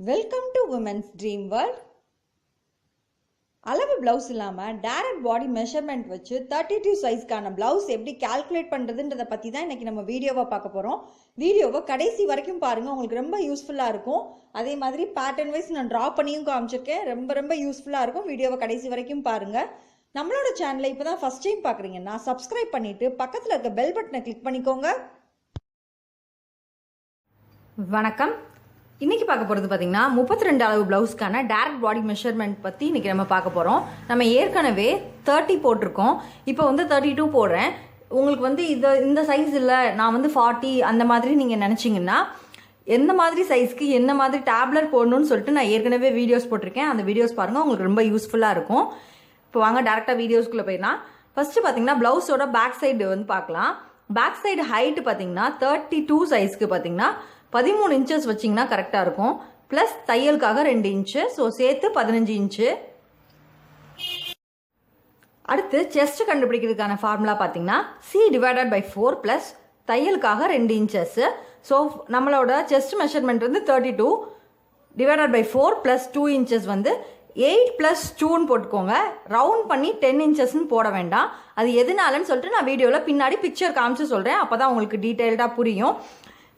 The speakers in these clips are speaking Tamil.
Welcome to women's dream world அளவு ப்ளவுஸ் இல்லாமல் டேரக்ட் பாடி மெஷர்மெண்ட் வச்சு தேர்ட்டி டூ சைஸ்க்கான ப்ளவுஸ் எப்படி கால்குலேட் பண்ணுறதுன்றதை பற்றி தான் இன்றைக்கி நம்ம வீடியோவை பார்க்க போகிறோம் வீடியோவை கடைசி வரைக்கும் பாருங்கள் உங்களுக்கு ரொம்ப யூஸ்ஃபுல்லாக இருக்கும். அதே மாதிரி பேட்டர்ன் வைஸ் நான் ட்ரா பண்ணியும் காமிச்சிருக்கேன். ரொம்ப ரொம்ப யூஸ்ஃபுல்லாக இருக்கும். வீடியோவை கடைசி வரைக்கும் பாருங்கள் நம்மளோட சேனலை இப்போ தான் ஃபஸ்ட் டைம் பார்க்குறீங்கன்னா சப்ஸ்கிரைப் பண்ணிவிட்டு பக்கத்தில் இருக்க பெல் பட்டனை கிளிக் பண்ணிக்கோங்க. வணக்கம். இன்றைக்கி பார்க்க போகிறது பார்த்தீங்கன்னா முப்பத்தி ரெண்டு அளவு ப்ளவுஸ்க்கான டேரக்ட் பாடி மெஷர்மெண்ட் பற்றி இன்றைக்கி நம்ம பார்க்க போகிறோம் நம்ம ஏற்கனவே தேர்ட்டி போட்டிருக்கோம். இப்போ வந்து தேர்ட்டி டூ போடுறேன். உங்களுக்கு வந்து இது இந்த சைஸ் இல்லை நான் வந்து ஃபார்ட்டி அந்த மாதிரி நீங்கள் நினச்சிங்கன்னா எந்த மாதிரி சைஸ்க்கு என்ன மாதிரி டேப்லெட் போடணும்னு சொல்லிட்டு நான் ஏற்கனவே வீடியோஸ் போட்டிருக்கேன். அந்த வீடியோஸ் பாருங்கள் உங்களுக்கு ரொம்ப யூஸ்ஃபுல்லாக இருக்கும். இப்போ வாங்க டேரெக்டாக வீடியோஸ்குள்ளே போயிடலாம். ஃபஸ்ட்டு பார்த்தீங்கன்னா ப்ளவுஸோட பேக் சைடு வந்து பார்க்கலாம். பேக் சைடு ஹைட்டு பார்த்தீங்கன்னா தேர்ட்டி டூ சைஸ்க்கு பார்த்தீங்கன்னா பதிமூணு இன்ச்சஸ் வச்சிங்கன்னா கரெக்டாக இருக்கும். ப்ளஸ் தையலுக்காக ரெண்டு இன்ச்சு ஸோ சேர்த்து பதினஞ்சு இன்ச்சு அடுத்து செஸ்ட் கண்டுபிடிக்கிறதுக்கான ஃபார்முலா பார்த்தீங்கன்னா C divided by four plus தையலுக்காக ரெண்டு இன்ச்சஸ் ஸோ நம்மளோட செஸ்ட் மெஷர்மெண்ட் வந்து thirty two divided by four plus two inches வந்து எயிட் ப்ளஸ் டூன்னு போட்டுக்கோங்க. ரவுண்ட் பண்ணி டென் இன்ச்சஸ்ன்னு போட வேண்டாம். அது எதனாலன்னு சொல்லிட்டு நான் வீடியோவில் பின்னாடி பிக்சர் காமிச்சு சொல்கிறேன் அப்போ தான் உங்களுக்கு டீட்டெயில்டாக புரியும்.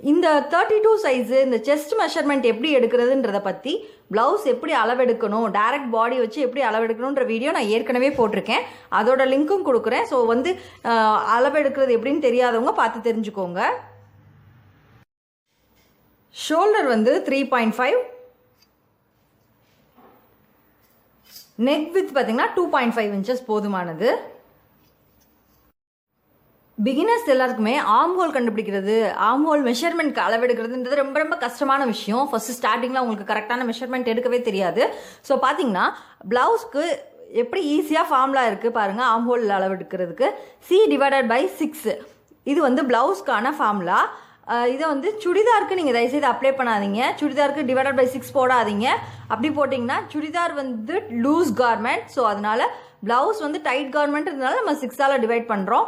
இந்த தேர்ட்டி டூ சைஸு இந்த செஸ்ட் மெஷர்மெண்ட் எப்படி எடுக்கிறதுன்றத பற்றி ப்ளவுஸ் எப்படி அளவெடுக்கணும் டைரக்ட் பாடி வச்சு எப்படி அளவெடுக்கணுன்ற வீடியோ நான் ஏற்கனவே போட்டிருக்கேன். அதோட லிங்க்கும் கொடுக்குறேன். ஸோ வந்து அளவெடுக்கிறது எப்படின்னு தெரியாதவங்க பார்த்து தெரிஞ்சுக்கோங்க. ஷோல்டர் வந்து three point five neck width பார்த்தீங்கன்னா டூ பாயிண்ட் ஃபைவ் இன்ச்சஸ் போதுமானது. பிகினர்ஸ் எல்லாருக்குமே ஆம் ஹோல் கண்டுபிடிக்கிறது ஆம் ஹோல் மெஷர்மெண்ட் அளவெடுக்கிறதுன்றது ரொம்ப ரொம்ப கஷ்டமான விஷயம். ஃபர்ஸ்ட் ஸ்டார்டிங்கில் உங்களுக்கு கரெக்டான மெஷர்மெண்ட் எடுக்கவே தெரியாது. ஸோ பார்த்தீங்கன்னா ப்ளவுஸ்க்கு எப்படி ஈஸியாக ஃபார்முலா இருக்குது பாருங்கள் ஆம் ஹோல் அளவெடுக்கிறதுக்கு. சி டிவைடட் பை சிக்ஸ் இது வந்து ப்ளவுஸ்க்கான ஃபார்முலா இதை வந்து சுடிதாருக்கு நீங்கள் தயவுசெய்து அப்ளை பண்ணாதீங்க. சுடிதாருக்கு டிவைடட் பை சிக்ஸ் போடாதீங்க. அப்படி போட்டிங்கன்னா சுடிதார் வந்து லூஸ் கார்மெண்ட் ஸோ அதனால ப்ளவுஸ் வந்து டைட் கார்மெண்ட்னால நம்ம சிக்ஸால் டிவைட் பண்ணுறோம்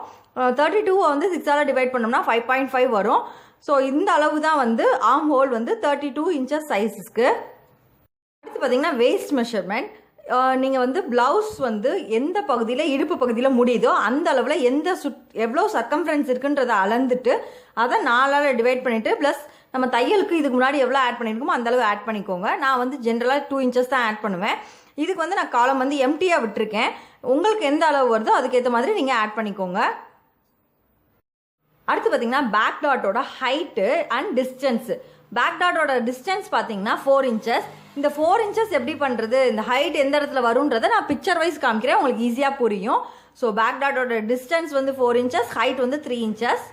தேர்ட்டி டூவை வந்து சிக்ஸால் டிவைட் பண்ணோம்னா ஃபைவ் பாயிண்ட் ஃபைவ் வரும். ஸோ இந்த அளவு தான் வந்து ஆம் ஹோல் வந்து தேர்ட்டி டூ இன்ச்சஸ் சைஸஸ்க்கு அடுத்து பார்த்தீங்கன்னா வேஸ்ட் மெஷர்மெண்ட் நீங்கள் வந்து ப்ளவுஸ் வந்து எந்த பகுதியில் இடுப்பு பகுதியில் முடியுதோ அந்த அளவில் எந்த சுட் எவ்வளோ சர்க்கம்ஃபரன்ஸ் இருக்குன்றதை அளந்துட்டு அதை நாலால் டிவைட் பண்ணிவிட்டு ப்ளஸ் நம்ம தையலுக்கு இதுக்கு முன்னாடி எவ்வளோ ஆட் பண்ணியிருக்கோமோ அந்தளவு ஆட் பண்ணிக்கோங்க. நான் வந்து ஜென்ரலாக டூ இன்ச்சஸ் தான் ஆட் பண்ணுவேன். இதுக்கு வந்து நான் காலம் வந்து எம்டியாக விட்டுருக்கேன். உங்களுக்கு எந்த அளவு வருதோ அதுக்கேற்ற மாதிரி நீங்கள் ஆட் பண்ணிக்கோங்க. அடுத்து பார்த்தீங்கன்னா பேக் டாட்டோட ஹைட்டு அண்ட் டிஸ்டன்ஸு பேக் டாட்டோட டிஸ்டன்ஸ் பார்த்தீங்கன்னா ஃபோர் இன்ச்சஸ் இந்த ஃபோர் இன்ச்சஸ் எப்படி பண்ணுறது இந்த ஹைட் எந்த இடத்துல வரும்ன்றதை நான் பிக்சர் வைஸ் காமிக்கிறேன். உங்களுக்கு ஈஸியாக புரியும். ஸோ பேக் டாட்டோட டிஸ்டன்ஸ் வந்து ஃபோர் இன்ச்சஸ் ஹைட் வந்து த்ரீ இன்ச்சஸ்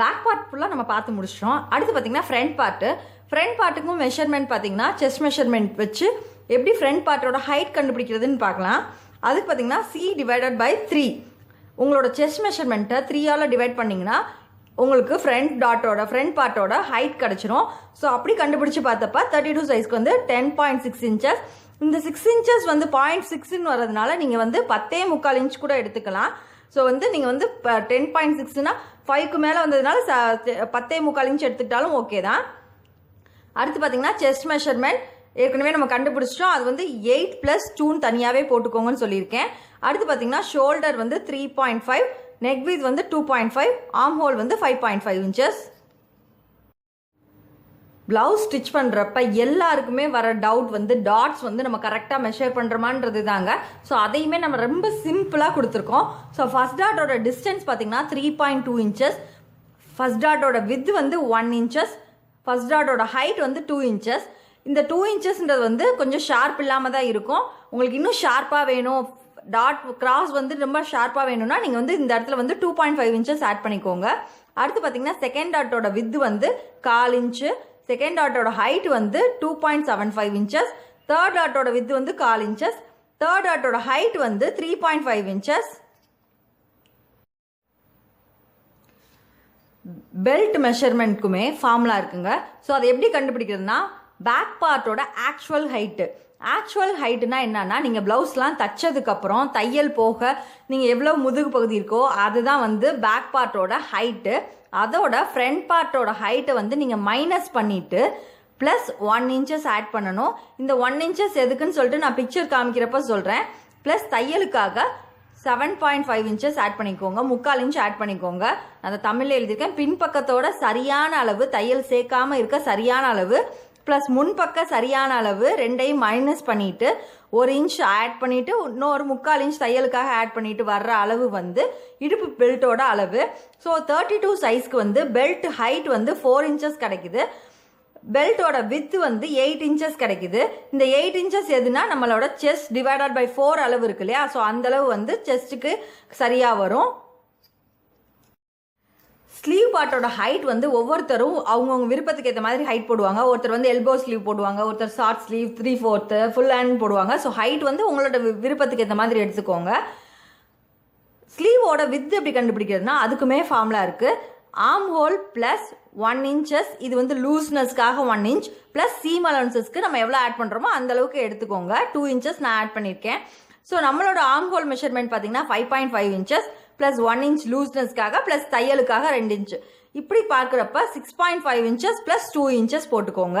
பேக் பார்ட் ஃபுல்லாக நம்ம பார்த்து முடிச்சிட்டோம். அடுத்து பார்த்தீங்கன்னா ஃப்ரண்ட் பார்ட்டு ஃப்ரண்ட் பார்ட்டுக்கும் மெஷர்மெண்ட் பார்த்தீங்கன்னா செஸ்ட் மெஷர்மெண்ட் வச்சு எப்படி ஃப்ரண்ட் பார்ட்டோட ஹைட் கண்டுபிடிக்கிறதுன்னு பார்க்கலாம். அதுக்கு பார்த்தீங்கன்னா சி டிவைடட் பை த்ரீ உங்களோட செஸ்ட் மெஷர்மெண்ட்டை த்ரீயால் டிவைட் பண்ணிங்கன்னா உங்களுக்கு ஃப்ரண்ட் டாட்டோட ஃப்ரண்ட் பார்ட்டோட ஹைட் கிடச்சிரும். ஸோ அப்படி கண்டுபிடிச்சி பார்த்தப்ப தேர்ட்டி டூ சைஸ்க்கு வந்து டென் பாயிண்ட் சிக்ஸ் இன்ச்சஸ் இந்த சிக்ஸ் இன்ச்சஸ் வந்து பாயிண்ட் சிக்ஸ்ன்னு வரதுனால நீங்கள் வந்து பத்தே முக்கால் இன்ச் கூட எடுத்துக்கலாம். ஸோ வந்து நீங்கள் வந்து டென் பாயிண்ட் சிக்ஸ்னா ஃபைவ்க்கு மேலே வந்ததுனால ச- பத்தே முக்கால் இன்ச் எடுத்துக்கிட்டாலும் ஓகே தான். அடுத்து பார்த்தீங்கன்னா செஸ்ட் மெஷர்மெண்ட் ஏற்கனவே நம்ம கண்டுபிடிச்சிட்டோம். அது வந்து எயிட் ப்ளஸ் டூன்னு தனியாகவே போட்டுக்கோங்கன்னு சொல்லியிருக்கேன். அடுத்து பார்த்தீங்கன்னா ஷோல்டர் வந்து three point five neck width வந்து two point five arm hole வந்து five point five inches blouse stitch பண்ணுறப்ப எல்லாருக்குமே வர டவுட் வந்து டாட்ஸ் வந்து நம்ம கரெக்டாக மெஷர் பண்ணுறோமான்றது தாங்க ஸோ அதையுமே நம்ம ரொம்ப சிம்பிளாக கொடுத்துருக்கோம். ஸோ ஃபஸ்ட் டாட்டோட டிஸ்டன்ஸ் பார்த்தீங்கன்னா three point two inches first டாட்டோட width வந்து ஒன் இன்ச்சஸ் ஃபஸ்ட் டாட்டோட ஹைட் வந்து டூ இன்ச்சஸ் இந்த டூ இன்ச்சஸ்ன்றது வந்து கொஞ்சம் ஷார்ப் இல்லாமல் தான் இருக்கும். உங்களுக்கு இன்னும் ஷார்ப்பாக வேணும். டாட் கிராஸ் வந்து ரொம்ப ஷார்ப்பாக வேணும்னா நீங்கள் வந்து இந்த இடத்துல வந்து two point five inches add பண்ணிக்கோங்க. அடுத்து பார்த்தீங்கன்னா செகண்ட் டாட்டோட வித் வந்து கால் இன்ச்சு செகண்ட் டாட்டோட ஹைட் வந்து two point seven five inches third டாட்டோட width வந்து கால் இன்ச்சஸ் தேர்ட் டாட்டோட ஹைட் வந்து three point five inches belt மெஷர்மெண்ட்க்குமே formula இருக்குங்க. ஸோ அதை எப்படி கண்டுபிடிக்கிறதுனா பேக் பார்ட்டோட ஆக்சுவல் ஹைட்டு ஆக்சுவல் ஹைட்டுனா என்னன்னா நீங்கள் ப்ளவுஸ்லாம் தைச்சதுக்கப்புறம் தையல் போக நீங்கள் எவ்வளோ முதுகு பகுதி இருக்கோ அதுதான் வந்து பேக் பார்ட்டோட ஹைட்டு அதோட ஃப்ரண்ட் பார்ட்டோட ஹைட்டை வந்து நீங்கள் மைனஸ் பண்ணிவிட்டு ப்ளஸ் ஒன் இன்ச்சஸ் ஆட் பண்ணணும். இந்த ஒன் இன்ச்சஸ் எதுக்குன்னு சொல்லிட்டு நான் பிக்சர் காமிக்கிறப்ப சொல்கிறேன் plus தையலுக்காக seven point five inches add பண்ணிக்கோங்க. முக்கால் இன்ச் ஆட் பண்ணிக்கோங்க. நான் அந்த தமிழில் எழுதியிருக்கேன். பின்பக்கத்தோட சரியான அளவு தையல் சேர்க்காமல் இருக்க சரியான அளவு ப்ளஸ் முன்பக்க சரியான அளவு ரெண்டையும் மைனஸ் பண்ணிட்டு ஒரு இன்ச் ஆட் பண்ணிட்டு இன்னொரு முக்கால் இன்ச் தையலுக்காக ஆட் பண்ணிட்டு வர்ற அளவு வந்து இடுப்பு பெல்ட்டோட அளவு. ஸோ தேர்ட்டி டூ சைஸ்க்கு வந்து பெல்ட் ஹைட் வந்து ஃபோர் இன்ச்சஸ் கிடைக்குது. பெல்ட்டோட வித் வந்து எயிட் இன்ச்சஸ் கிடைக்குது. இந்த எயிட் இன்ச்சஸ் எதுனா நம்மளோட செஸ்ட் டிவைடட் பை ஃபோர் அளவு இருக்கு இல்லையா? ஸோ அந்தளவு வந்து செஸ்ட்டுக்கு சரியாக வரும். பாட்டோட ஹைட் வந்து ஒவ்வொருத்தரும் அவங்கவுங்க விருப்பத்துக்கு ஏற்ற மாதிரி ஹைட் போடுவாங்க. ஒருத்தர் வந்து எல்போ ஸ்லீவ் போடுவாங்க ஒருத்தர் short sleeve three fourth full hand போடுவாங்க. ஸோ ஹைட் வந்து உங்களோட விருப்பத்துக்கு ஏற்ற மாதிரி எடுத்துக்கோங்க. ஸ்லீவோட வித் எப்படி கண்டுபிடிக்கிறதுனா அதுக்குமே ஃபார்முலா இருக்குது ஆம் ஹோல் ப்ளஸ் ஒன் இன்ச்சஸ் இது வந்து லூஸ்னஸ்க்காக ஒன் இன்ச் ப்ளஸ் சீம் அலவன்சஸ்க்கு நம்ம எவ்வளோ ஆட் பண்ணுறோமோ அந்த அளவுக்கு எடுத்துக்கோங்க. டூ இன்ச்சஸ் நான் ஆட் பண்ணியிருக்கேன். ஸோ நம்மளோட ஆம் ஹோல் மெஷர்மெண்ட் பார்த்தீங்கன்னா five point five inches plus one inch லூஸ்னஸ்க்காக plus தையலுக்காக ரெண்டு இன்ச் இப்படி பார்க்குறப்ப six point five inches plus two inches போட்டுக்கோங்க.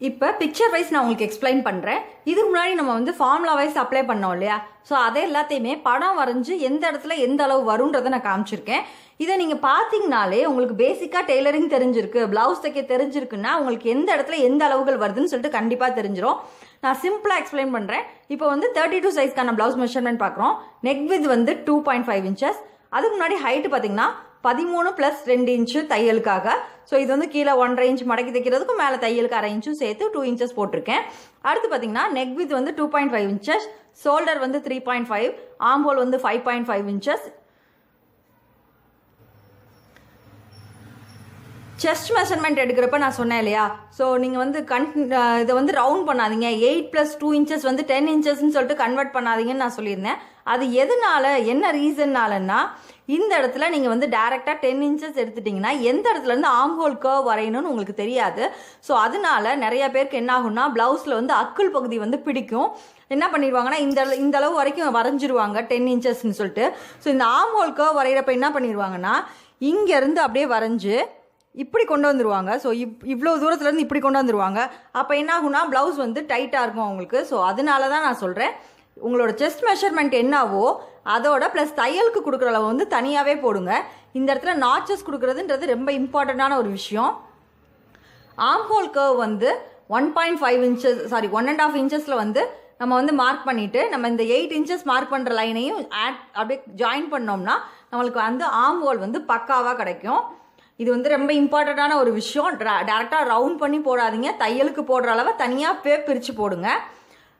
இப்போ பிக்சர் வைஸ் நான் உங்களுக்கு எக்ஸ்பிளைன் பண்ணுறேன் இதுக்கு முன்னாடி நம்ம வந்து ஃபார்முலா வைஸ் அப்ளை பண்ணோம் இல்லையா? ஸோ அதை எல்லாத்தையுமே படம் வரைஞ்சி எந்த இடத்துல எந்த அளவு வரும்ன்றதை நான் காமிச்சிருக்கேன். இதை நீங்கள் பார்த்தீங்கனாலே உங்களுக்கு பேசிக்காக டெய்லரிங் தெரிஞ்சிருக்கு ப்ளவுஸ் தைக்க தெரிஞ்சிருக்குன்னா உங்களுக்கு எந்த இடத்துல எந்த அளவுகள் வருதுன்னு சொல்லிட்டு கண்டிப்பாக தெரிஞ்சிடும் நான் சிம்பிளாக எக்ஸ்பிளைன் பண்ணுறேன் இப்போ வந்து தேர்ட்டி டூ சைஸ்க்கான ப்ளவுஸ் மெஷர்மெண்ட் பார்க்குறோம். நெக் வித் வந்து டூ பாயிண்ட் ஃபைவ் இன்ச்சஸ் அதுக்கு முன்னாடி ஹைட்டு பார்த்தீங்கன்னா பதிமூணு ப்ளஸ் ரெண்டு இன்ச்சு தையலுக்காக. ஸோ இது வந்து கீழே ஒன்றரை இன்ச் மடக்கி தைக்கிறதுக்கும் மேலே தையலுக்கு அரை இன்ச்சும் சேர்த்து டூ இன்ச்சஸ் போட்டிருக்கேன். அடுத்து பார்த்தீங்கன்னா நெக் வித் வந்து two point five inches shoulder வந்து த்ரீ பாயிண்ட் ஃபைவ் ஆம்போல் வந்து five point five inches chest measurement எடுக்கிறப்ப நான் சொன்னேன் இல்லையா? ஸோ நீங்கள் வந்து கன் இதை வந்து ரவுண்ட் பண்ணாதீங்க. எயிட் ப்ளஸ் டூ இன்ச்சஸ் வந்து டென் இன்ச்சஸ்ன்னு சொல்லிட்டு கன்வெர்ட் பண்ணாதீங்கன்னு நான் சொல்லியிருந்தேன். அது எதனால என்ன ரீசன்னாலன்னா இந்த இடத்துல நீங்கள் வந்து டேரெக்டாக டென் இன்ச்சஸ் எடுத்துட்டிங்கன்னா எந்த இடத்துல இருந்து ஆம் ஹோல் கர்வ் வரையணும்னு உங்களுக்கு தெரியாது. ஸோ அதனால நிறைய பேருக்கு என்ன ஆகும்னா ப்ளவுஸில் வந்து அக்குள் பகுதி வந்து பிடிக்கும். என்ன பண்ணிடுவாங்கன்னா இந்த அளவு- இந்த அளவு வரைக்கும் வரைஞ்சிருவாங்க டென் இன்ச்சஸ்ன்னு சொல்லிட்டு. ஸோ இந்த ஆம் ஹோல் கர்வ் வரைகிறப்ப என்ன பண்ணிடுவாங்கன்னா இங்கேருந்து அப்படியே வரைஞ்சு இப்படி கொண்டு வந்துருவாங்க. ஸோ இப் இவ்வளோ தூரத்துலேருந்து இப்படி கொண்டு வந்துருவாங்க. அப்போ என்ன ஆகும்னா ப்ளவுஸ் வந்து டைட்டாக இருக்கும் அவங்களுக்கு. ஸோ அதனால தான் நான் சொல்கிறேன் உங்களோட செஸ்ட் மெஷர்மெண்ட் என்னவோ அதோட ப்ளஸ் தையலுக்கு கொடுக்குற அளவு வந்து தனியாகவே போடுங்க. இந்த இடத்துல நாச்சஸ் கொடுக்குறதுன்றது ரொம்ப இம்பார்ட்டண்ட்டான ஒரு விஷயம். ஆம் ஹோல் கர்வ் வந்து one point five inches sorry one and half இன்ச்சஸில் வந்து நம்ம வந்து மார்க் பண்ணிவிட்டு நம்ம இந்த எயிட் இன்ச்சஸ் மார்க் பண்ணுற லைனையும் ஆட் அப்படியே ஜாயின் பண்ணோம்னா நம்மளுக்கு வந்து ஆம் ஹோல் வந்து பக்காவாக கிடைக்கும். இது வந்து ரொம்ப இம்பார்ட்டண்ட்டான ஒரு விஷயம். டேரெக்டாக ரவுண்ட் பண்ணி போடாதீங்க. தையலுக்கு போடுற அளவை தனியாக பே பிரித்து போடுங்க.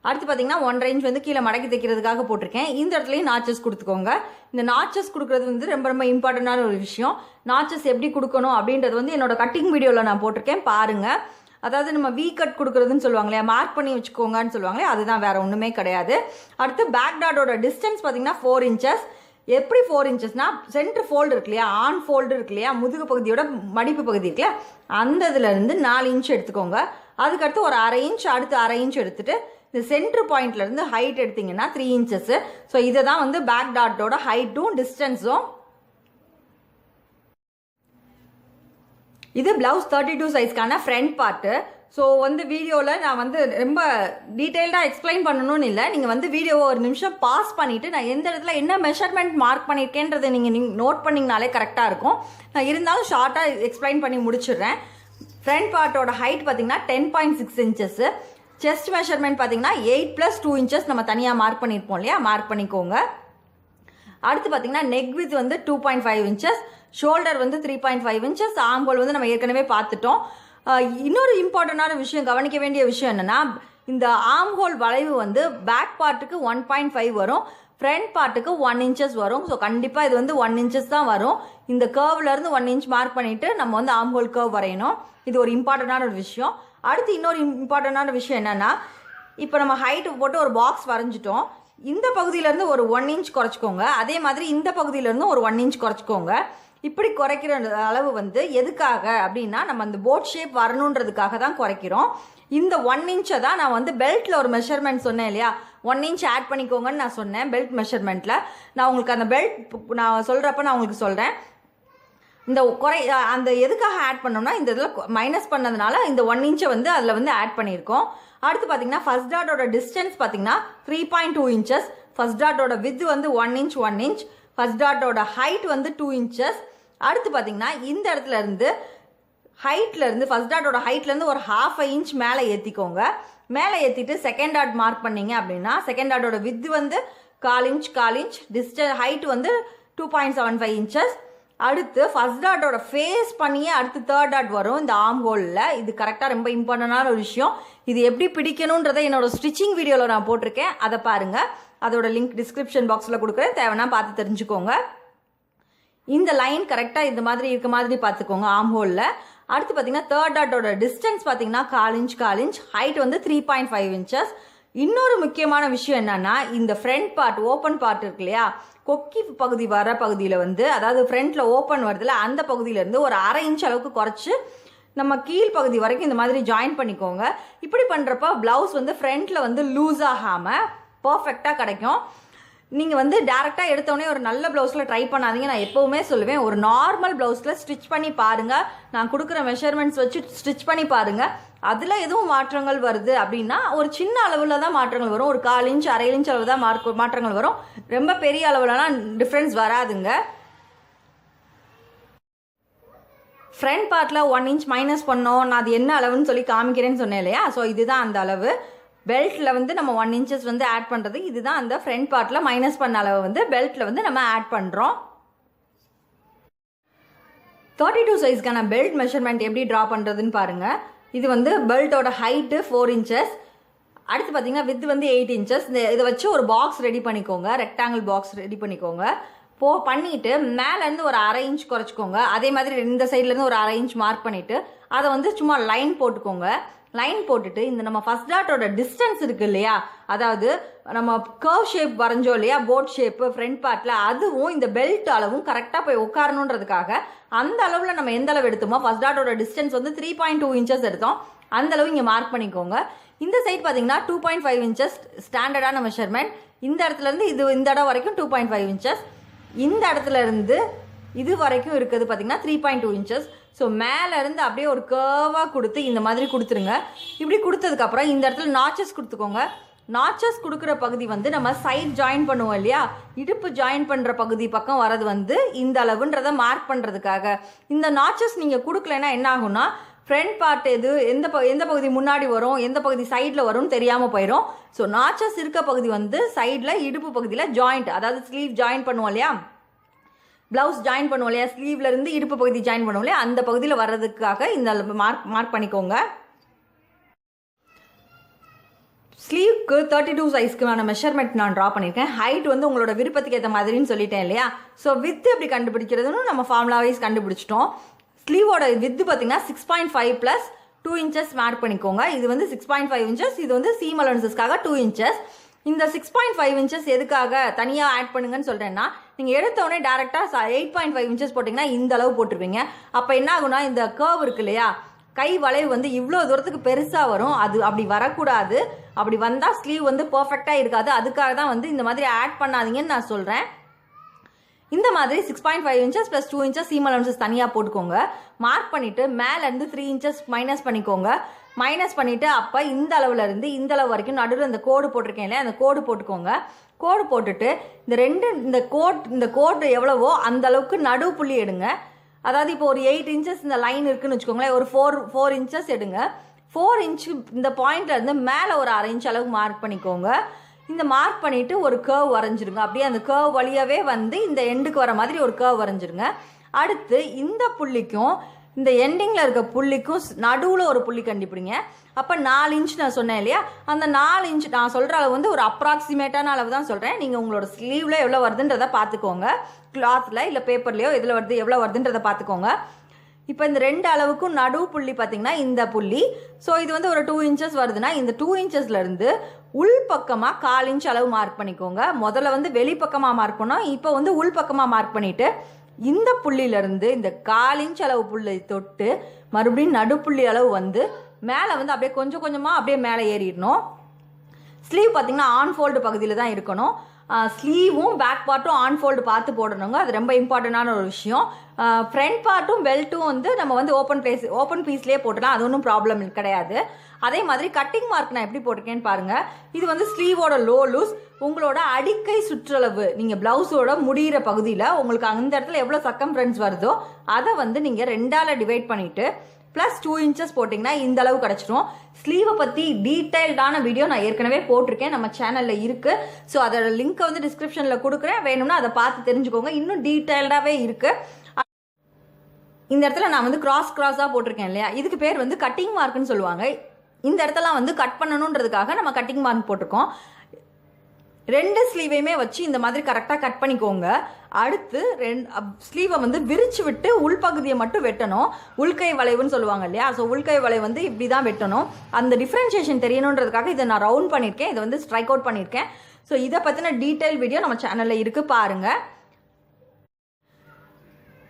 அடுத்து பார்த்தீங்கன்னா ஒன்றரை இன்ச் வந்து கீழே மடக்கி தைக்கிறதுக்காக போட்டிருக்கேன். இந்த இடத்துலையும் நாச்சஸ் கொடுத்துக்கோங்க. இந்த நாச்சஸ் கொடுக்குறது வந்து ரொம்ப ரொம்ப இம்பார்ட்டண்ட்டான ஒரு விஷயம். நாச்சஸ் எப்படி கொடுக்கணும் அப்படின்றது வந்து என்னோட கட்டிங் வீடியோவில் நான் போட்டிருக்கேன். பாருங்கள் அதாவது நம்ம வீ கட் கொடுக்குறதுன்னு சொல்லுவாங்க இல்லையா? மார்க் பண்ணி வச்சுக்கோங்கன்னு சொல்லுவாங்களே அதுதான் வேறு ஒன்றுமே கிடையாது. அடுத்து பேக் டாட்டோட டிஸ்டன்ஸ் பார்த்தீங்கன்னா ஃபோர் இன்ச்சஸ் எப்படி ஃபோர் இன்ச்சஸ்னால் சென்டர் ஃபோல்டு இருக்கு இல்லையா? ஆன் ஃபோல்டு இருக்கு இல்லையா? முதுகு பகுதியோட மடிப்பு பகுதி இருக்குல்ல? அந்த இதுலேருந்து நாலு இன்ச் எடுத்துக்கோங்க. அதுக்கடுத்து ஒரு அரை இன்ச் அடுத்து அரை இன்ச் எடுத்துகிட்டு இந்த சென்டர் பாயிண்ட்லேருந்து ஹைட் எடுத்தீங்கன்னா த்ரீ இன்ச்சஸ்ஸு ஸோ இதை தான் வந்து பேக் டாட்டோட ஹைட்டும் டிஸ்டன்ஸும் இது பிளவுஸ் தேர்ட்டி டூ சைஸ்க்கான ஃப்ரண்ட் பார்ட்டு ஸோ வந்து வீடியோவில் நான் வந்து ரொம்ப டீட்டெயில்டாக எக்ஸ்பிளைன் பண்ணணும்னு இல்லை. நீங்கள் வந்து வீடியோவை ஒரு நிமிஷம் பாஸ் பண்ணிவிட்டு நான் எந்த இடத்துல என்ன மெஷர்மெண்ட் மார்க் பண்ணியிருக்கேன்றதை நீங்கள் நீங்கள் நோட் பண்ணிங்கனாலே கரெக்டாக இருக்கும். நான் இருந்தாலும் ஷார்ட்டாக எக்ஸ்பிளைன் பண்ணி முடிச்சிடுறேன். ஃப்ரண்ட் பார்ட்டோட ஹைட் பார்த்தீங்கன்னா ten point six inches chest measurement பார்த்தீங்கன்னா எயிட் ப்ளஸ் டூ இன்ச்சஸ் நம்ம தனியாக மார்க் பண்ணியிருப்போம் இல்லையா? மார்க் பண்ணிக்கோங்க. அடுத்து பார்த்தீங்கன்னா நெக் வித் வந்து two point five inches shoulder வந்து த்ரீ பாயிண்ட் ஃபைவ் இன்ச்சஸ் ஆம்போல் வந்து நம்ம ஏற்கனவே பார்த்துட்டோம். இன்னொரு இம்பார்ட்டண்டான விஷயம் கவனிக்க வேண்டிய விஷயம் என்னென்னா இந்த ஆம் ஹோல் வளைவு வந்து பேக் பார்ட்டுக்கு ஒன் பாயிண்ட் ஃபைவ் வரும் ஃப்ரண்ட் பார்ட்டுக்கு ஒன் இன்ச்சஸ் வரும். ஸோ கண்டிப்பாக இது வந்து ஒன் இன்ச்சஸ் தான் வரும். இந்த கேர்வ்லேருந்து இருந்து ஒன் இன்ச் மார்க் பண்ணிவிட்டு நம்ம வந்து ஆம் ஹோல் கேர்வ் வரையணும். இது ஒரு இம்பார்ட்டண்டான ஒரு விஷயம். அடுத்து இன்னொரு இம்பார்ட்டண்டான விஷயம் என்னென்னா இப்போ நம்ம ஹைட்டு போட்டு ஒரு பாக்ஸ் வரைஞ்சிட்டோம். இந்த பகுதியிலேருந்து ஒரு ஒன் இன்ச் குறைச்சிக்கோங்க. அதே மாதிரி இந்த பகுதியிலேருந்து ஒரு ஒன் இன்ச் குறைச்சிக்கோங்க. இப்படி குறைக்கிற அளவு வந்து எதுக்காக அப்படின்னா நம்ம அந்த போட் ஷேப் வரணுன்றதுக்காக தான் குறைக்கிறோம். இந்த ஒன் இன்ச்சை தான் நான் வந்து பெல்ட்டில் ஒரு மெஷர்மெண்ட் சொன்னேன் இல்லையா? ஒன் இன்ச் ஆட் பண்ணிக்கோங்கன்னு நான் சொன்னேன் பெல்ட் மெஷர்மெண்ட்டில் நான் உங்களுக்கு அந்த பெல்ட் நான் சொல்கிறப்ப நான் உங்களுக்கு சொல்கிறேன் இந்த குறை அந்த எதுக்காக ஆட் பண்ணோம்னா இந்த இதில் மைனஸ் பண்ணதுனால இந்த ஒன் இன்ச்சை வந்து அதில் வந்து ஆட் பண்ணியிருக்கோம். அடுத்து பார்த்தீங்கன்னா ஃபர்ஸ்ட் டாட்டோட டிஸ்டன்ஸ் பார்த்தீங்கன்னா three point two inches first டாட்டோட width வந்து one inch one inch first டாட்டோட height வந்து டூ இன்ச்சஸ் அடுத்து பார்த்தீங்கன்னா இந்த இடத்துல இருந்து ஹைட்லேருந்து ஃபஸ்ட் டாட்டோட ஹைட்லேருந்து ஒரு ஹாஃப் இன்ச் மேலே ஏற்றிக்கோங்க மேலே ஏற்றிட்டு செகண்ட் டாட் மார்க் பண்ணீங்க அப்படின்னா செகண்ட் டாட்டோட வித் வந்து கால் இன்ச் கால் இன்ச் டிஸ்டர் ஹைட் வந்து two point seven five inches அடுத்து ஃபஸ்ட் டாட்டோட ஃபேஸ் பண்ணியே அடுத்து தேர்ட் டாட் வரும். இந்த ஆம் ஹோலில் இது கரெக்டாக ரொம்ப இம்பார்ட்டண்டான ஒரு விஷயம். இது எப்படி பிடிக்கணுன்றதை என்னோட ஸ்டிச்சிங் வீடியோவில் நான் போட்டிருக்கேன். அதை பாருங்க. அதோட லிங்க் டிஸ்கிரிப்ஷன் பாக்ஸில் கொடுக்குறேன். தேவைன்னா பார்த்து தெரிஞ்சுக்கோங்க. இந்த லைன் கரெக்டாக இந்த மாதிரி இருக்க மாதிரி பார்த்துக்கோங்க ஆம் ஹோலில் அடுத்து பார்த்தீங்கன்னா தேர்ட் டாட்டோட டிஸ்டன்ஸ் பார்த்தீங்கன்னா கால் இன்ச் கால் இன்ச் ஹைட் வந்து த்ரீ பாயிண்ட் ஃபைவ் இன்ச்சஸ் இன்னொரு முக்கியமான விஷயம் என்னன்னா இந்த ஃப்ரண்ட் பார்ட் ஓப்பன் பார்ட் இருக்கு இல்லையா? கொக்கி பகுதி வர பகுதியில் வந்து அதாவது ஃப்ரண்ட்டில் ஓப்பன் வருதுல அந்த பகுதியிலேருந்து ஒரு அரை இன்ச் அளவுக்கு குறைச்சி நம்ம கீழ் பகுதி வரைக்கும் இந்த மாதிரி ஜாயின் பண்ணிக்கோங்க. இப்படி பண்ணுறப்ப ப்ளவுஸ் வந்து ஃப்ரண்ட்டில் வந்து லூஸ் ஆகாமல் பர்ஃபெக்டாக கிடைக்கும். நீங்கள் வந்து டேரெக்டாக எடுத்தோடனே ஒரு நல்ல ப்ளவுஸில் ட்ரை பண்ணாதீங்க. நான் எப்போவுமே சொல்லுவேன் ஒரு நார்மல் ப்ளவுஸில் ஸ்டிச் பண்ணி பாருங்கள் நான் கொடுக்குற மெஷர்மெண்ட்ஸ் வச்சு ஸ்டிச் பண்ணி பாருங்கள் அதில் எதுவும் மாற்றங்கள் வருது அப்படின்னா ஒரு சின்ன அளவில் தான் மாற்றங்கள் வரும். ஒரு கால் இன்ச் அரை இன்ச் அளவு தான் மார்க் மாற்றங்கள் வரும். ரொம்ப பெரிய அளவிலலாம் டிஃப்ரென்ஸ் வராதுங்க. ஃப்ரண்ட் பார்ட்டில் ஒன் இன்ச் மைனஸ் பண்ணோம். நான் அது என்ன அளவுன்னு சொல்லி காமிக்கிறேன்னு சொன்னேன் இல்லையா? ஸோ இதுதான் அந்த அளவு. பெல்ட்டில் வந்து நம்ம ஒன் இன்ச்சஸ் வந்து ஆட் பண்ணுறது இதுதான் அந்த ஃப்ரண்ட் பார்ட்டில் மைனஸ் பண்ண அளவு வந்து பெல்ட்டில் வந்து நம்ம ஆட் பண்ணுறோம் தேர்ட்டி டூ சைஸ்க்கான பெல்ட் மெஷர்மெண்ட் எப்படி ட்ரா பண்ணுறதுன்னு பாருங்கள் இது வந்து பெல்ட்டோட ஹைட்டு ஃபோர் இன்ச்சஸ் அடுத்து பார்த்தீங்கன்னா வித் வந்து எயிட் இன்ச்சஸ் இந்த இதை வச்சு ஒரு பாக்ஸ் ரெடி பண்ணிக்கோங்க. ரெக்டாங்கிள் பாக்ஸ் ரெடி பண்ணிக்கோங்க. போ பண்ணிட்டு மேலேருந்து ஒரு அரை இன்ச் குறைச்சிக்கோங்க. அதே மாதிரி இந்த சைட்லேருந்து ஒரு அரை இன்ச் மார்க் பண்ணிவிட்டு அதை வந்து சும்மா லைன் போட்டுக்கோங்க. லைன் போட்டுட்டு இந்த நம்ம ஃபர்ஸ்ட் டாட்டோட டிஸ்டன்ஸ் இருக்குது இல்லையா? அதாவது நம்ம கர்வ் ஷேப் வரைஞ்சோம் இல்லையா? போட் ஷேப்பு ஃப்ரண்ட் பார்ட்டில் அதுவும் இந்த பெல்ட் அளவும் கரெக்டாக போய் உட்காரணுன்றதுக்காக அந்த அளவில் நம்ம எந்த அளவு எடுத்தோமோ ஃபஸ்ட் டாட்டோட டிஸ்டன்ஸ் வந்து த்ரீ பாயிண்ட் டூ இன்ச்சஸ் எடுத்தோம். அந்த அளவு இங்கே மார்க் பண்ணிக்கோங்க. இந்த சைட் பார்த்தீங்கன்னா டூ பாயிண்ட் ஃபைவ் இன்ச்சஸ் ஸ்டாண்டர்டான மெஷர்மெண்ட் இந்த இடத்துலேருந்து இது இந்த இடம் வரைக்கும் டூ பாயிண்ட் ஃபைவ் இன்ச்சஸ் இந்த இடத்துல இருந்து இது வரைக்கும் இருக்குது பார்த்தீங்கன்னா three point two inches so மேலேருந்து அப்படியே ஒரு கேர்வாக கொடுத்து இந்த மாதிரி கொடுத்துருங்க. இப்படி கொடுத்ததுக்கப்புறம் இந்த இடத்துல நாச்சஸ் கொடுத்துக்கோங்க. நாச்சஸ் கொடுக்குற பகுதி வந்து நம்ம சைட் ஜாயின் பண்ணுவோம் இல்லையா? இடுப்பு ஜாயின் பண்ணுற பகுதி பக்கம் வரது வந்து இந்த அளவுன்றதை மார்க் பண்ணுறதுக்காக இந்த நாச்சஸ் நீங்கள் கொடுக்கலன்னா என்ன ஆகும்னா ஃப்ரண்ட் பார்ட் எது எந்த ப எந்த பகுதி முன்னாடி வரும் எந்த பகுதி சைடில் வரும்னு தெரியாமல் போயிடும் ஸோ நாச்சஸ் இருக்க பகுதி வந்து சைடில் இடுப்பு பகுதியில் ஜாயிண்ட் அதாவது ஸ்லீவ் ஜாயின் பண்ணுவோம் இல்லையா? ப்ளவுஸ் ஜாயின் பண்ணுவோம் இல்லையா? ஸ்லீவ்லேருந்து இடுப்பு பகுதி ஜாயின் பண்ணுவோம் இல்லையா? அந்த பகுதியில் வர்றதுக்காக இந்த மார்க் மார்க் பண்ணிக்கோங்க. ஸ்லீவ்க்கு தேர்ட்டி டூ சைஸ்க்கான மெஷர்மெண்ட் நான் ட்ரா பண்ணியிருக்கேன். ஹைட் வந்து உங்களோட விருப்பத்துக்கு ஏற்ற மாதிரின்னு சொல்லிட்டேன் இல்லையா? ஸோ வித் எப்படி கண்டுபிடிக்கிறதுன்னு நம்ம ஃபார்முலா வைஸ் கண்டுபிடிச்சிட்டோம். ஸ்லீவோட வித்து பார்த்தீங்கன்னா six point five plus two inches add பண்ணிக்கோங்க. இது வந்து சிக்ஸ் பாயிண்ட் ஃபைவ் இன்ச்சஸ் இது வந்து சீம் அலவன்சஸ்க்காக டூ இன்ச்சஸ் இந்த சிக்ஸ் பாயிண்ட் ஃபைவ் இன்ச்சஸ் எதுக்காக தனியாக ஆட் பண்ணுங்கன்னு சொல்கிறேன்னா நீங்கள் எடுத்தவொடனே டேரெக்டாக எயிட் பாயிண்ட் ஃபைவ் இன்ச்சஸ் போட்டிங்கன்னா இந்த அளவு போட்டிருப்பீங்க அப்போ என்ன ஆகும்னா இந்த கர்வ் இருக்கு இல்லையா? கை வளைவு வந்து இவ்வளோ தூரத்துக்கு பெருசாக வரும். அது அப்படி வரக்கூடாது. அப்படி வந்தால் ஸ்லீவ் வந்து பர்ஃபெக்டாக இருக்காது. அதுக்காக தான் வந்து இந்த மாதிரி ஆட் பண்ணாதீங்கன்னு நான் சொல்கிறேன் இந்த மாதிரி six point five inches plus two inches seam allowances தனியாக போட்டுக்கோங்க. மார்க் பண்ணிவிட்டு மேலேருந்து த்ரீ இன்ச்சஸ் மைனஸ் பண்ணிக்கோங்க. மைனஸ் பண்ணிவிட்டு அப்போ இந்த அளவுலேருந்து இந்த அளவு வரைக்கும் நடுவில் இந்த கோடு போட்டிருக்கேன் இல்லையா? அந்த கோடு போட்டுக்கோங்க. கோடு போட்டுட்டு இந்த ரெண்டு இந்த கோட் இந்த கோடு எவ்வளவோ அந்த அளவுக்கு நடு புள்ளி எடுங்க. அதாவது இப்போ ஒரு எயிட் இன்ச்சஸ் இந்த லைன் இருக்குன்னு வச்சுக்கோங்களேன். ஒரு ஃபோர் ஃபோர் இன்ச்சஸ் எடுங்க. ஃபோர் இன்ச் இந்த பாயிண்ட்லேருந்து மேலே ஒரு அரை இன்ச் அளவுக்கு மார்க் பண்ணிக்கோங்க. இந்த மார்க் பண்ணிட்டு ஒரு கேர்வ் வரைஞ்சிருங்க. அப்படியே அந்த கேர்வ் வழியாவே வந்து இந்த எண்டுக்கு வர மாதிரி ஒரு கேர்வ் வரைஞ்சிருங்க. அடுத்து இந்த புள்ளிக்கும் இந்த எண்டிங்கில் இருக்க புள்ளிக்கும் நடுவில் ஒரு புள்ளி கண்டுபிடிங்க. அப்போ நாலு இன்ச் நான் சொன்னேன் இல்லையா? அந்த நாலு இன்ச் நான் சொல்கிற அளவு வந்து ஒரு அப்ராக்சிமேட்டான அளவு தான் சொல்கிறேன் நீங்கள் உங்களோட ஸ்லீவில் எவ்வளோ வருதுன்றதை பார்த்துக்கோங்க. கிளாத்தில் இல்லை பேப்பர்லையோ இதில் வருது எவ்வளோ வருதுன்றதை பார்த்துக்கோங்க. இப்போ இந்த ரெண்டு அளவுக்கும் நடு புள்ளி பார்த்தீங்கன்னா இந்த புள்ளி. ஸோ இது வந்து ஒரு டூ இன்ச்சஸ் வருதுன்னா இந்த டூ இன்ச்சஸ்லேருந்து உள் பக்கமாக கால் இன்ச் அளவு மார்க் பண்ணிக்கோங்க. முதல்ல வந்து வெளிப்பக்கமாக மார்க் பண்ணோம். இப்போ வந்து உள் பக்கமாக மார்க் பண்ணிவிட்டு இந்த புள்ளியிலேருந்து இந்த கால் இன்ச் அளவு புள்ளி தொட்டு மறுபடியும் நடுப்புள்ளி அளவு வந்து மேலே வந்து அப்படியே கொஞ்சம் கொஞ்சமாக அப்படியே மேலே ஏறிடணும். ஸ்லீவ் பார்த்தீங்கன்னா ஆன் ஃபோல்டு பகுதியில் தான் இருக்கணும். ஸ்லீவும் பேக் பார்ட்டும் ஆன் ஃபோல்டு பார்த்து போடணுங்க. அது ரொம்ப இம்பார்ட்டண்டான ஒரு விஷயம். ஃப்ரண்ட் பார்ட்டும் பெல்ட்டும் வந்து நம்ம வந்து ஓப்பன் பிளேஸ் ஓப்பன் பீஸ்லேயே போட்டுலாம் அது ஒன்றும் ப்ராப்ளம் கிடையாது. அதே மாதிரி கட்டிங் மார்க் நான் எப்படி போட்டிருக்கேன்னு பாருங்கள் இது வந்து ஸ்லீவோட லோ லூஸ் உங்களோட அடிக்கை சுற்றளவு நீங்கள் ப்ளவுஸோட முடிகிற பகுதியில் உங்களுக்கு அந்த இடத்துல எவ்வளோ சக்கம் ஃப்ரெண்ட்ஸ் வருதோ அதை வந்து நீங்கள் ரெண்டால் டிவைட் பண்ணிவிட்டு ப்ளஸ் டூ இன்ச்சஸ் போட்டிங்கன்னா இந்த அளவு கிடச்சிரும். ஸ்லீவை பற்றி டீட்டெயில்டான வீடியோ நான் ஏற்கனவே போட்டிருக்கேன். நம்ம சேனலில் இருக்குது ஸோ அதோட லிங்க்கை வந்து டிஸ்கிரிப்ஷனில் கொடுக்குறேன். வேணும்னா அதை பார்த்து தெரிஞ்சுக்கோங்க. இன்னும் டீட்டெயில்டாகவே இருக்குது இந்த இடத்துல நான் வந்து கிராஸ் கிராஸாக போட்டிருக்கேன் இல்லையா? இதுக்கு பேர் வந்து கட்டிங் மார்க்னு சொல்லுவாங்க. இந்த இடத்தெல்லாம் வந்து கட் பண்ணணுன்றதுக்காக நம்ம கட்டிங் மார்க் போட்டிருக்கோம். ரெண்டு ஸ்லீவையுமே வச்சு இந்த மாதிரி கரெக்டாக கட் பண்ணிக்கோங்க. அடுத்து ரெண்டு ஸ்லீவை வந்து விரிச்சு விட்டு உள்பகுதியை மட்டும் வெட்டணும். உள்கை வளைவுன்னு சொல்லுவாங்க இல்லையா? ஸோ உள்கை வளைவு வந்து இப்படி தான் வெட்டணும். அந்த டிஃப்ரென்ஷியேஷன் தெரியணுன்றதுக்காக இதை நான் ரவுண்ட் பண்ணியிருக்கேன். இதை வந்து ஸ்ட்ரைக் அவுட் பண்ணியிருக்கேன். ஸோ இதை பற்றின டீட்டெயில் வீடியோ நம்ம சேனலில் இருக்குது பாருங்கள்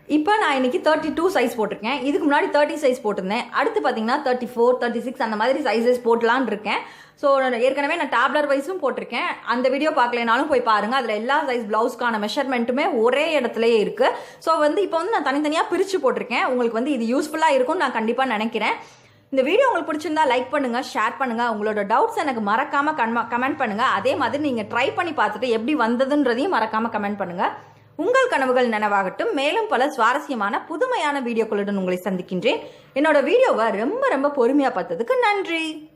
இப்போ நான் இன்னைக்கு தேர்ட்டி டூ சைஸ் போட்டிருக்கேன். இதுக்கு முன்னாடி தேர்ட்டி சைஸ் போட்டிருந்தேன். அடுத்து பார்த்தீங்கன்னா தேர்ட்டி ஃபோர் தேர்ட்டி சிக்ஸ் அந்த மாதிரி சைஸஸ் போட்டலான்னு இருக்கேன். ஸோ ஏற்கனவே நான் டேப்லர் வைஸும் போட்டிருக்கேன். அந்த வீடியோ பார்க்கலனாலும் போய் பாருங்கள் அதில் எல்லா சைஸ் ப்ளவுஸ்க்கான மெஷர்மெண்ட்டுமே ஒரே இடத்துலயே இருக்குது ஸோ வந்து இப்போ வந்து நான் தனித்தனியாக பிரித்து போட்டிருக்கேன். உங்களுக்கு வந்து இது யூஸ்ஃபுல்லாக இருக்கும்னு நான் கண்டிப்பாக நினைக்கிறேன். இந்த வீடியோ உங்களுக்கு பிடிச்சிருந்தா லைக் பண்ணுங்கள் ஷேர் பண்ணுங்கள் உங்களோட டவுட்ஸ் எனக்கு மறக்காம கமெண்ட் பண்ணுங்கள் அதே மாதிரி நீங்கள் ட்ரை பண்ணி பார்த்துட்டு எப்படி வந்ததுன்றதையும் மறக்காமல் கமெண்ட் பண்ணுங்கள் உங்கள் கனவுகள் நனவாகட்டும். மேலும் பல சுவாரஸ்யமான புதுமையான வீடியோக்களுடன் உங்களை சந்திக்கின்றேன். என்னோட வீடியோவை ரொம்ப ரொம்ப பொறுமையாக பார்த்ததுக்கு நன்றி.